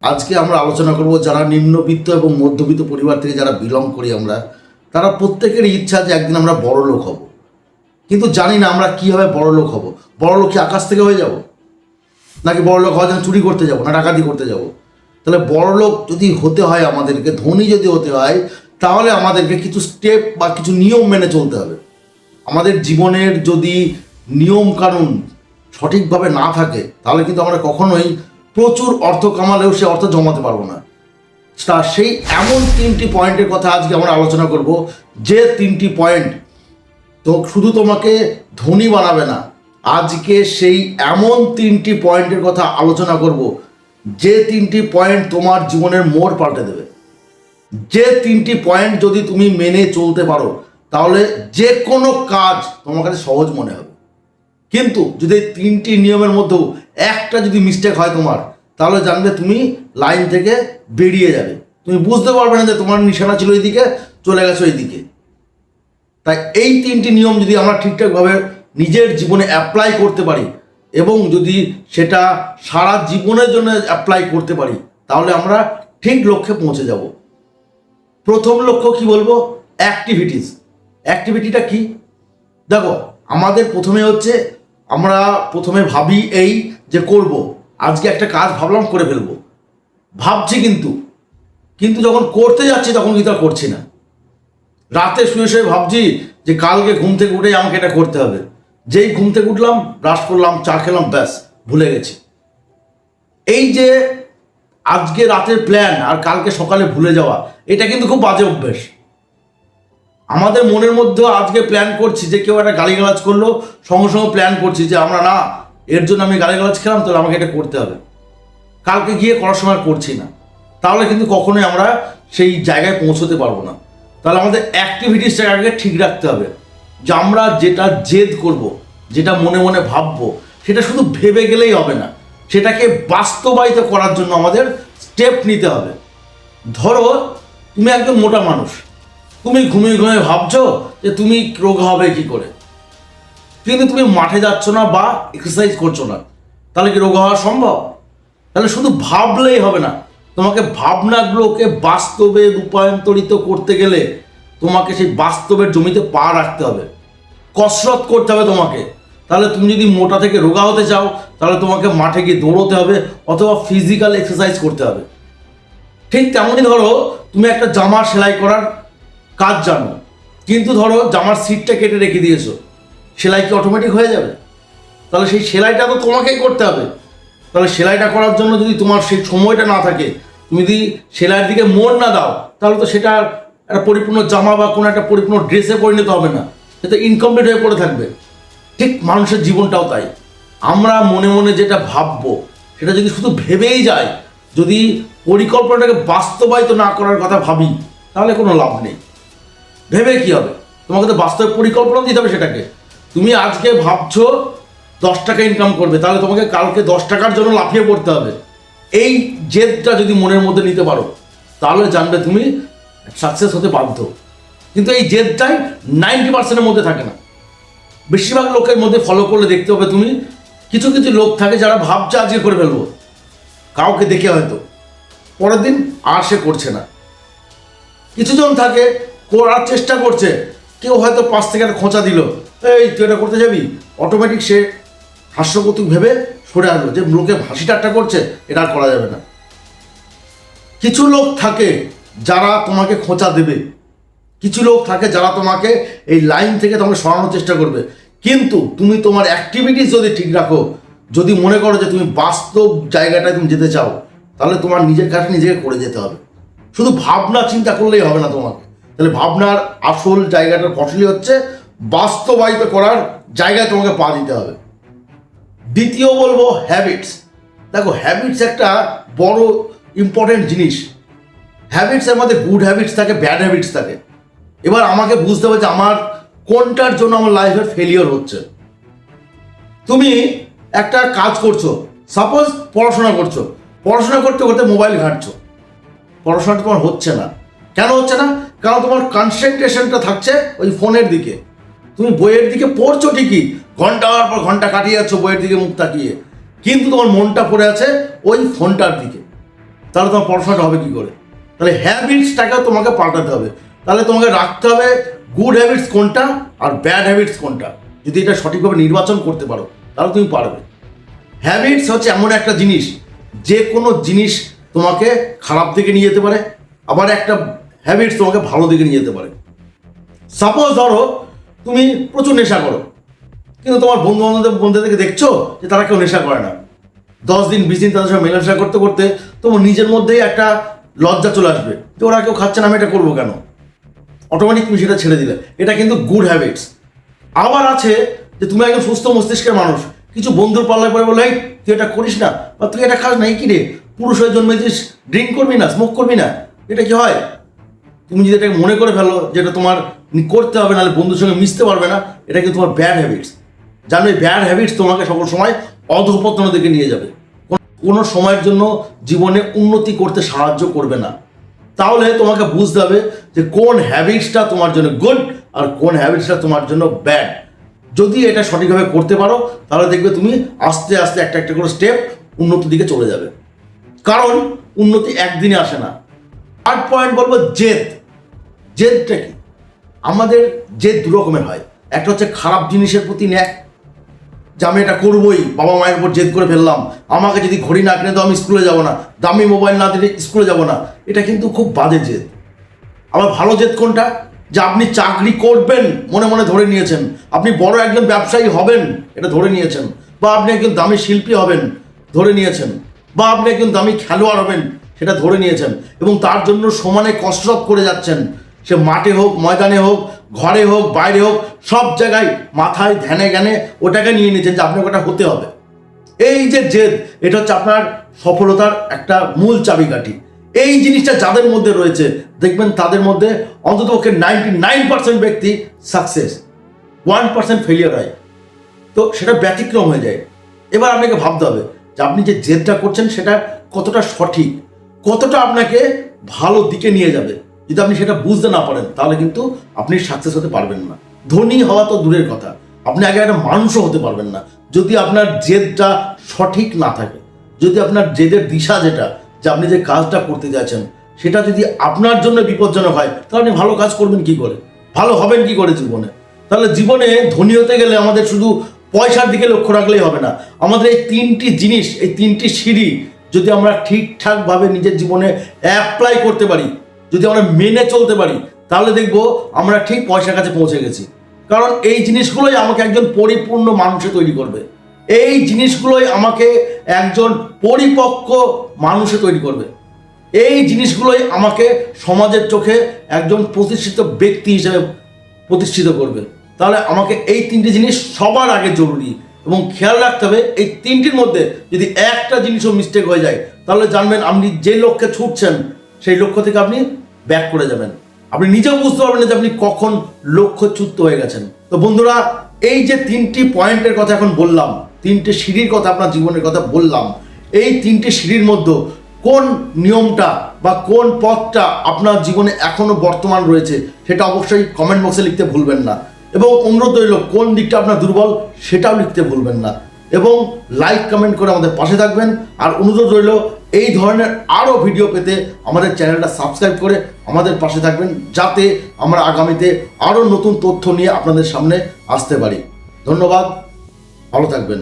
আজকে আমরা আলোচনা করব যারা নিম্নবিত্ত এবং মধ্যবিত্ত পরিবার থেকে যারা বিলং করি আমরা, তারা প্রত্যেকেরই ইচ্ছা যে একদিন আমরা বড় লোক হব। কিন্তু জানি না আমরা কীভাবে বড় লোক হব। বড় লোক কি আকাশ থেকে হয়ে যাব? নাকি বড় লোক হওয়ার জন্য চুরি করতে যাব না ডাকাতি করতে যাব? তাহলে বড় লোক যদি হতে হয় আমাদেরকে, ধনী যদি হতে হয়, তাহলে আমাদেরকে কিছু স্টেপ বা কিছু নিয়ম মেনে চলতে হবে। আমাদের জীবনের যদি নিয়ম কানুন সঠিকভাবে না থাকে, তাহলে কিন্তু আমরা কখনোই প্রচুর অর্থ কামালেও সে অর্থ জমাতে পারব না। তা সেই এমন তিনটি পয়েন্টের কথা আজকে আমরা আলোচনা করব, যে তিনটি পয়েন্ট তো শুধু তোমাকে ধনী বানাবে না, আজকে সেই এমন তিনটি পয়েন্টের কথা আলোচনা করব, যে তিনটি পয়েন্ট তোমার জীবনের মোড় পাল্টে দেবে। যে তিনটি পয়েন্ট যদি তুমি মেনে চলতে পারো, তাহলে যে কোনো কাজ তোমার কাছে সহজ মনে হবে। কিন্তু যদি তিনটি নিয়মের মধ্যেও একটা যদি মিস্টেক হয় তোমার, তাহলে জানবে তুমি লাইন থেকে বেরিয়ে যাবে। তুমি বুঝতে পারবে না যে তোমার নিশানা ছিল এইদিকে, চলে গেছো এইদিকে তাই এই তিনটি নিয়ম যদি আমরা ঠিকঠাকভাবে নিজের জীবনে অ্যাপ্লাই করতে পারি, এবং যদি সেটা সারা জীবনের জন্য অ্যাপ্লাই করতে পারি, তাহলে আমরা ঠিক লক্ষ্যে পৌঁছে যাব। প্রথম লক্ষ্য কি বলব? অ্যাক্টিভিটিস অ্যাক্টিভিটিটা কি? দেখো, আমাদের প্রথমে হচ্ছে আমরা প্রথমে ভাবি এই যে করব। আজকে একটা কাজ ভাবলাম করে ফেলব। ভাবছি কিন্তু। কিন্তু যখন করতে যাচ্ছি তখন কিন্তু করছি না। রাতে শুয়ে শুয়ে ভাবছি যে কালকে ঘুম থেকে উঠেই আমাকে এটা করতে হবে। যেই ঘুম থেকে উঠলাম, ব্রাশ করলাম, চা খেলাম, ব্যাস, ভুলে গেছি। এই যে আজকে রাতের প্ল্যান আর কালকে সকালে ভুলে যাওয়া, এটা কিন্তু খুব বাজে অভ্যেস। আমাদের মনের মধ্যেও আজকে প্ল্যান করছি যে কেউ একটা গালিগালাজ করল, সঙ্গে সঙ্গে প্ল্যান করছি যে আমরা না, এর জন্য আমি গালিগালাজ খেলাম, তাহলে আমাকে এটা করতে হবে। কালকে গিয়ে করার সময় করছি না। তাহলে কিন্তু কখনোই আমরা সেই জায়গায় পৌঁছতে পারব না। তাহলে আমাদের অ্যাক্টিভিটিসটাকে আগে ঠিক রাখতে হবে, যে আমরা যেটা জেদ করব, যেটা মনে মনে ভাববো, সেটা শুধু ভেবে গেলেই হবে না। সেটাকে বাস্তবায়িত করার জন্য আমাদের স্টেপ নিতে হবে। ধরো, তুমি একজন মোটা মানুষ তুমি ঘুমিয়ে ঘুমিয়ে ভাবছ যে তুমি রোগা হবে কি করে? কিন্তু তুমি মাঠে যাচ্ছ না বা এক্সারসাইজ করছ না, তাহলে কি রোগা হওয়া সম্ভব? তাহলে শুধু ভাবলেই হবে না। তোমাকে ভাবনাগুলোকে বাস্তবে রূপান্তরিত করতে গেলে তোমাকে সেই বাস্তবের জমিতে পা রাখতে হবে। কসরত করতে হবে তোমাকে। তাহলে তুমি যদি মোটা থেকে রোগা হতে চাও, তাহলে তোমাকে মাঠে গিয়ে দৌড়তে হবে অথবা ফিজিক্যাল এক্সারসাইজ করতে হবে। ঠিক তেমনই ধরো, তুমি একটা জামা সেলাই করার কাজ জানো। কিন্তু ধরো জামার সিটটা কেটে রেখে দিয়েছ, সেলাই কি অটোমেটিক হয়ে যাবে? তাহলে সেই সেলাইটা তো তোমাকেই করতে হবে। তাহলে সেলাইটা করার জন্য যদি তোমার সেই সময়টা না থাকে, তুমি যদি সেলাইয়ের দিকে মন না দাও, তাহলে তো সেটা একটা পরিপূর্ণ জামা বা কোনো একটা পরিপূর্ণ ড্রেসে পরিণত হবে না। সেটা ইনকমপ্লিট হয়ে পড়ে থাকবে। ঠিক মানুষের জীবনটাও তাই। আমরা মনে মনে যেটা ভাববো, সেটা যদি শুধু ভেবেই যায়, যদি পরিকল্পনাটাকে বাস্তবায়িত না করার কথা ভাবি, তাহলে কোনো লাভ নেই। ভেবে কি হবে? তোমাকে তো বাস্তব পরিকল্পনা দিতে হবে সেটাকে। তুমি আজকে ভাবছ দশ টাকা ইনকাম করবে, তাহলে তোমাকে কালকে দশ টাকার জন্য লাফিয়ে পড়তে হবে। এই জেদটা যদি মনের মধ্যে নিতে পারো, তাহলে জানবে তুমি সাকসেস হতে বাধ্য। কিন্তু এই জেদটাই নাইনটি পার্সেন্টের মধ্যে থাকে না। বেশিরভাগ লোকের মধ্যে ফলো করলে দেখতে হবে তুমি, কিছু কিছু লোক থাকে যারা ভাবছে আজকে করে ফেলব। কাউকে দেখে হয়তো। পরের দিন আর সে করছে না। কিছুজন থাকে করার চেষ্টা করছে। কেউ হয়তো পাশ থেকে একটা খোঁচা দিল। এই, তুই এটা করতে যাবি? অটোমেটিক সে হাস্যকৌতুক ভেবে সরে আসলো যে লোকে হাসি ঠাট্টা করছে, এটা আর করা যাবে না। কিছু লোক থাকে যারা তোমাকে খোঁচা দেবে। কিছু লোক থাকে যারা তোমাকে এই লাইন থেকে তোমাকে সরানোর চেষ্টা করবে। কিন্তু তুমি তোমার অ্যাক্টিভিটিস যদি ঠিক রাখো, যদি মনে করো যে তুমি বাস্তব জায়গাটায় তুমি যেতে চাও, তাহলে তোমার নিজের কাছে নিজেকে করে যেতে হবে। শুধু ভাবনা চিন্তা করলেই হবে না তোমাকে। তাহলে ভাবনার আসল জায়গাটার ফসলই হচ্ছে, বাস্তবায়িত করার জায়গায় তোমাকে পা দিতে হবে। দ্বিতীয় বলব হ্যাবিটস দেখো হ্যাবিটস একটা বড় ইম্পর্টেন্ট জিনিস। হ্যাবিটসের মধ্যে গুড হ্যাবিটস থাকে ব্যাড হ্যাবিটস থাকে। এবার আমাকে বুঝতে হবে যে আমার কোনটার জন্য আমার লাইফের ফেলিওর হচ্ছে। তুমি একটা কাজ করছ সাপোজ পড়াশোনা করছ, পড়াশোনা করতে করতে মোবাইল ঘাঁটছো। পড়াশোনাটা তোমার হচ্ছে না। কেন হচ্ছে না? কারণ তোমার কনসেন্ট্রেশনটা থাকছে ওই ফোনের দিকে। তুমি বইয়ের দিকে পড়ছো ঠিকই, ঘণ্টার পর ঘণ্টা কাটিয়ে যাচ্ছ বইয়ের দিকে মুখ তাকিয়ে। কিন্তু তোমার মনটা পড়ে আছে ওই ফোনটার দিকে। তাহলে তোমার পড়াশোনাটা হবে কী করে? তাহলে হ্যাবিটসটাকেও তোমাকে পাল্টাতে হবে। তাহলে তোমাকে রাখতে হবে গুড হ্যাবিটস কোনটা আর ব্যাড হ্যাবিটস কোনটা। যদি এটা সঠিকভাবে নির্বাচন করতে পারো, তাহলে তুমি পারবে। হ্যাবিটস হচ্ছে এমন একটা জিনিস যে কোনো জিনিস তোমাকে খারাপ দিকে নিয়ে যেতে পারে। আবার একটা হ্যাবিটস তোমাকে ভালো দিকে নিয়ে যেতে পারে। সাপোজ ধরো তুমি প্রচুর নেশা করো কিন্তু তোমার বন্ধু বান্ধবদের বন্ধুদেরকে দেখছ যে তারা কেউ নেশা করে না। দশ দিন বিশ দিন তাদের সঙ্গে মেলামেশা করতে করতে তোমার নিজের মধ্যেই একটা লজ্জা চলে আসবে যে ওরা কেউ খাচ্ছে না আমি এটা করব কেন? অটোমেটিক তুমি সেটা ছেড়ে দিলে। এটা কিন্তু গুড হ্যাবিটস আবার আছে যে তুমি একজন সুস্থ মস্তিষ্কের মানুষ কিছু বন্ধুর পাল্লায় পরে বলে "এই, তুই এটা করিস না বা তুই এটা খাস না এই কি রে? পুরুষ হয়ে জন্মেছিস ড্রিঙ্ক করবি না স্মোক করবি না এটা কি হয়? তুমি যদি এটাকে মনে করে ফেলো যেটা তোমার করতে হবে, নাহলে বন্ধুর সঙ্গে মিশতে পারবে না, এটা কিন্তু তোমার ব্যাড হ্যাবিটস জানো এই ব্যাড হ্যাবিটস তোমাকে সকল সময় অধপতনের দিকে নিয়ে যাবে। কোনো সময়ের জন্য জীবনে উন্নতি করতে সাহায্য করবে না। তাহলে তোমাকে বুঝতে হবে যে কোন হ্যাবিটসটা তোমার জন্য গুড আর কোন হ্যাবিটসটা তোমার জন্য ব্যাড যদি এটা সঠিকভাবে করতে পারো, তাহলে দেখবে তুমি আস্তে আস্তে একটা একটা করে স্টেপ উন্নতির দিকে চলে যাবে। কারণ উন্নতি একদিনে আসে না। থার্ড পয়েন্ট বলব জেদ। জেদটা কি? আমাদের জেদ দু রকমের হয়। একটা হচ্ছে খারাপ জিনিসের প্রতি ন্যাক, যে আমি এটা করবোই, বাবা মায়ের উপর জেদ করে ফেললাম। আমাকে যদি ঘড়ি না কিনে তো আমি স্কুলে যাব না। দামি মোবাইল না দিলে স্কুলে যাব না। এটা কিন্তু খুব বাজে জেদ। আবার ভালো জেদ কোনটা? যে আপনি চাকরি করবেন, মনে মনে ধরে নিয়েছেন। আপনি বড় একজন ব্যবসায়ী হবেন, এটা ধরে নিয়েছেন। বা আপনি একজন দামি শিল্পী হবেন, ধরে নিয়েছেন। বা আপনি একজন দামি খেলোয়াড় হবেন, সেটা ধরে নিয়েছেন। এবং তার জন্য সমানে কসরত করে যাচ্ছেন। সে মাঠে হোক, ময়দানে হোক, ঘরে হোক, বাইরে হোক, সব জায়গায় মাথায় ধ্যানে জ্ঞানে ওটাকে নিয়ে নিয়েছেন যে আপনাকে ওটা হতে হবে। এই যে জেদ, এটা হচ্ছে আপনার সফলতার একটা মূল চাবিকাঠি। এই জিনিসটা যাদের মধ্যে রয়েছে, দেখবেন তাদের মধ্যে অন্ততপক্ষে নাইনটি নাইন পার্সেন্ট ব্যক্তি সাকসেস ওয়ান পার্সেন্ট ফেলিয়ার হয়। তো সেটা ব্যতিক্রম হয়ে যায়। এবার আপনাকে ভাবতে হবে যে আপনি যে জেদটা করছেন সেটা কতটা সঠিক, কতটা আপনাকে ভালো দিকে নিয়ে যাবে। যদি আপনি সেটা বুঝতে না পারেন, তাহলে কিন্তু আপনি সাকসেস হতে পারবেন না। ধনী হওয়া তো দূরের কথা। আপনি আগে একটা মানুষও হতে পারবেন না। যদি আপনার জেদটা সঠিক না থাকে, যদি আপনার জেদের দিশা যেটা, যে আপনি যে কাজটা করতে যাচ্ছেন, সেটা যদি আপনার জন্য বিপজ্জনক হয়, তাহলে আপনি ভালো কাজ করবেন কি করে? ভালো হবেন কি করে জীবনে? তাহলে জীবনে ধনী হতে গেলে আমাদের শুধু পয়সার দিকে লক্ষ্য রাখলেই হবে না। আমাদের এই তিনটি জিনিস, এই তিনটি সিঁড়ি যদি আমরা ঠিকঠাকভাবে নিজের জীবনে অ্যাপ্লাই করতে পারি যদি আমরা মেনে চলতে পারি, তাহলে দেখব আমরা ঠিক পয়সার কাছে পৌঁছে গেছি। কারণ এই জিনিসগুলোই আমাকে একজন পরিপূর্ণ মানুষে তৈরি করবে। এই জিনিসগুলোই আমাকে একজন পরিপক্ক মানুষে তৈরি করবে। এই জিনিসগুলোই আমাকে সমাজের চোখে একজন প্রতিষ্ঠিত ব্যক্তি হিসেবে প্রতিষ্ঠিত করবে। তাহলে আমাকে এই তিনটি জিনিস সবার আগে জরুরি এবং খেয়াল রাখতে হবে, এই তিনটির মধ্যে যদি একটা জিনিসও মিস্টেক হয়ে যায়, তাহলে জানবেন আপনি যে লক্ষ্যে ছুটছেন, সেই লক্ষ্য থেকে আপনি ব্যাক করে যাবেন। আপনি নিজেও বুঝতে পারবেন যে আপনি কখন লক্ষ্যচ্যুত হয়ে গেছেন। তো বন্ধুরা, এই যে তিনটি পয়েন্টের কথা এখন বললাম, তিনটে সিঁড়ির কথা আপনার জীবনের কথা বললাম, এই তিনটে সিঁড়ির মধ্যে কোন নিয়মটা বা কোন পথটা আপনার জীবনে এখনও বর্তমান রয়েছে, সেটা অবশ্যই কমেন্ট বক্সে লিখতে ভুলবেন না। এবং অনুরোধ রইল, কোন দিকটা আপনার দুর্বল, সেটাও লিখতে ভুলবেন না। এবং লাইক কমেন্ট করে আমাদের পাশে থাকবেন। আর অনুরোধ রইল এই ধরনের আরও ভিডিও পেতে আমাদের চ্যানেলটা সাবস্ক্রাইব করে আমাদের পাশে থাকবেন, যাতে আমরা আগামীতে আরও নতুন তথ্য নিয়ে আপনাদের সামনে আসতে পারি। ধন্যবাদ, ভালো থাকবেন।